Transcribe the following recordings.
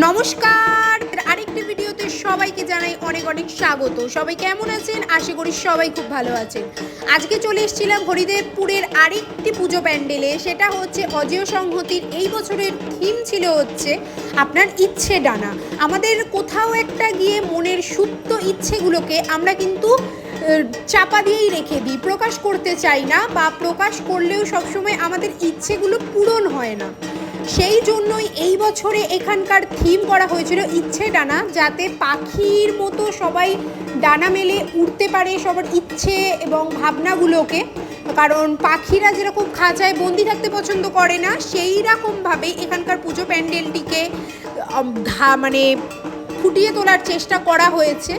নমস্কার। আরেকটি ভিডিওতে সবাইকে জানাই অনেক অনেক স্বাগত। সবাই কেমন আছেন? আশা করি সবাই খুব ভালো আছেন। আজকে চলে এসেছিলাম হরিদেবপুরের আরেকটি পুজো প্যান্ডেলে। সেটা হচ্ছে অজেয় সংহতির। এই বছরের থিম ছিল হচ্ছে আপনার ইচ্ছে ডানা। আমাদের কোথাও একটা গিয়ে মনের সুপ্ত ইচ্ছেগুলোকে আমরা কিন্তু চাপা দিয়েই রেখে দিই। প্রকাশ করতে চাই না বা প্রকাশ করলেও সবসময় আমাদের ইচ্ছেগুলো পূরণ হয় না। সেই জন্যই এই বছরে এখানকার থিম করা হয়েছিল ইচ্ছে ডানা, যাতে পাখির মতো সবাই ডানা মেলে উঠতে পারে সবার ইচ্ছে এবং ভাবনাগুলোকে। কারণ পাখিরা যেরকম খাঁচায় বন্দি থাকতে পছন্দ করে না, সেই রকমভাবে এখানকার পুজো প্যান্ডেলটিকে মানে ফুটিয়ে তোলার চেষ্টা করা হয়েছে।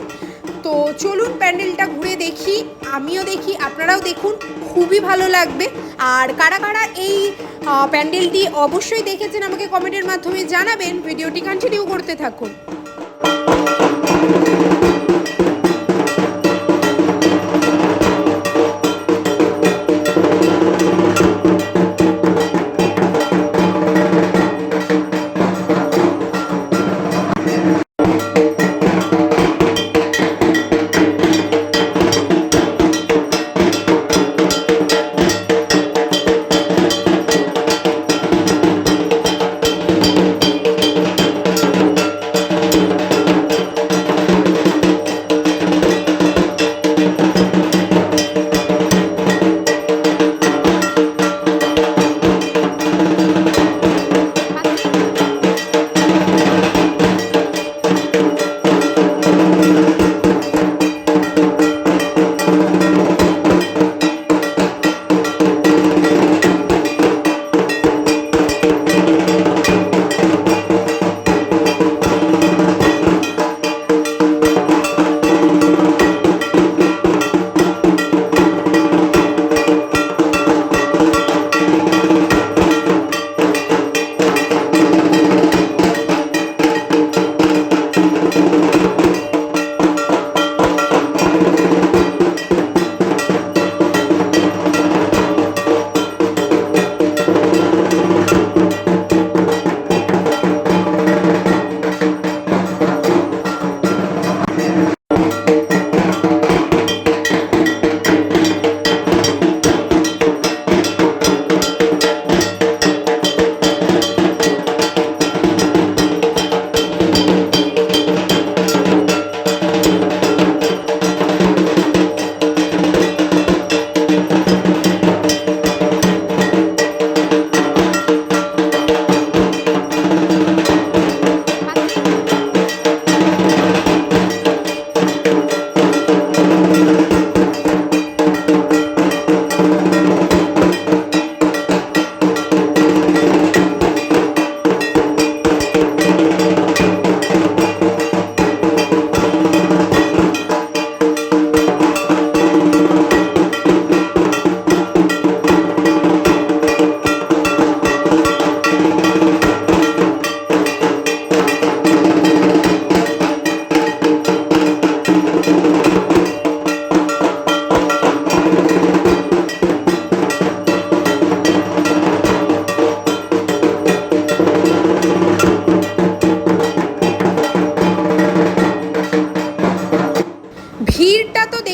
তো চলুন প্যান্ডেলটা ঘুরে দেখি, আমিও দেখি, আপনারাও দেখুন। খুবই ভালো লাগবে। আর কারা কারা এই প্যান্ডেলটি অবশ্যই দেখেছেন আমাকে কমেন্টের মাধ্যমে জানাবেন। ভিডিওটি কন্টিনিউ করতে থাকুন।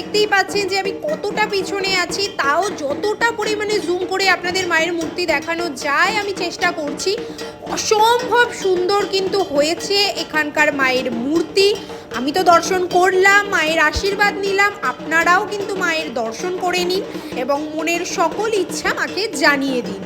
দেখতেই পাচ্ছেন যে আমি কতটা পিছনে আছি, তাও যতটা পরিমাণে জুম করে আপনাদের মায়ের মূর্তি দেখানো যায় আমি চেষ্টা করছি। অসম্ভব সুন্দর কিন্তু হয়েছে এখানকার মায়ের মূর্তি। আমি তো দর্শন করলাম, মায়ের আশীর্বাদ নিলাম, আপনারাও কিন্তু মায়ের দর্শন করে নিন এবং মনের সকল ইচ্ছা মাকে জানিয়ে দিন।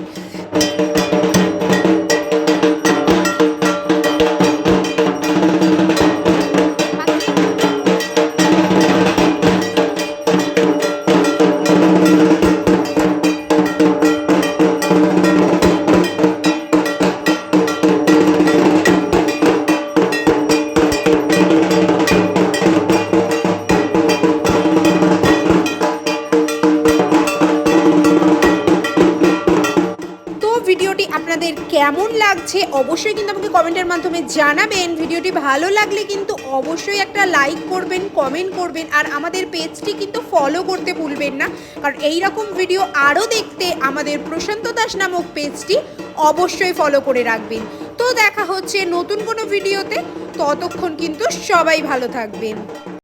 কেমন লাগছে অবশ্যই কিন্তু আমাকে কমেন্টের মাধ্যমে জানাবেন। ভিডিওটি ভালো লাগলে কিন্তু অবশ্যই একটা লাইক করবেন কমেন্ট করবেন, আর আমাদের পেজটি কিন্তু ফলো করতে ভুলবেন না। কারণ এই রকম ভিডিও আরও দেখতে আমাদের প্রশান্ত দাস নামক পেজটি অবশ্যই ফলো করে রাখবেন। তো তো দেখা হচ্ছে নতুন কোনো ভিডিওতে ততক্ষণ কিন্তু সবাই ভালো থাকবেন।